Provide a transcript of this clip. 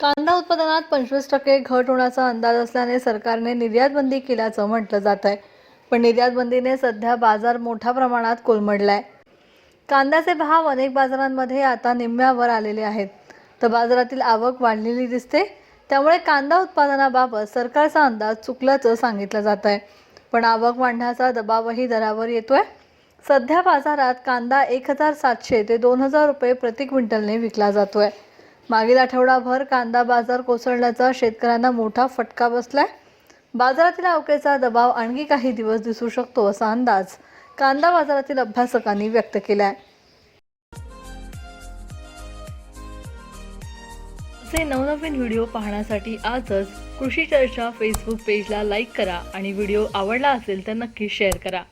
कांदा उत्पादनात पंचवीस टक्के घट होण्याचा अंदाज असल्याने सरकारने निर्यात बंदी केल्याचं म्हटलं जात आहे. पण निर्यात बंदीने सध्या बाजार मोठ्या प्रमाणात कोलमडलाय. कांद्याचे भाव अनेक बाजारांमध्ये आता निम्म्यावर आलेले आहेत. तर बाजारातील आवक वाढलेली दिसते. त्यामुळे कांदा उत्पादनाबाबत सरकारचा अंदाज चुकल्याचं सांगितलं जात आहे. पण आवक वाढण्याचा दबावही दरावर येतोय. सध्या बाजारात कांदा एक हजार सातशे ते दोन हजार रुपये प्रति क्विंटलने विकला जातोय. मागील आठवडाभर कांदा बाजार कोसळण्याचा शेतकऱ्यांना मोठा फटका बसलाय. बाजारातील अवकेचा दबाव आणखी काही दिवस दिसू शकतो असा अंदाज कांदा बाजारातील अभ्यासकांनी व्यक्त केला आहे असे नवनवीन व्हिडिओ पाहण्यासाठी आजच कृषी चर्चा फेसबुक पेजला लाईक करा आणि व्हिडिओ आवडला असेल तर नक्की शेअर करा.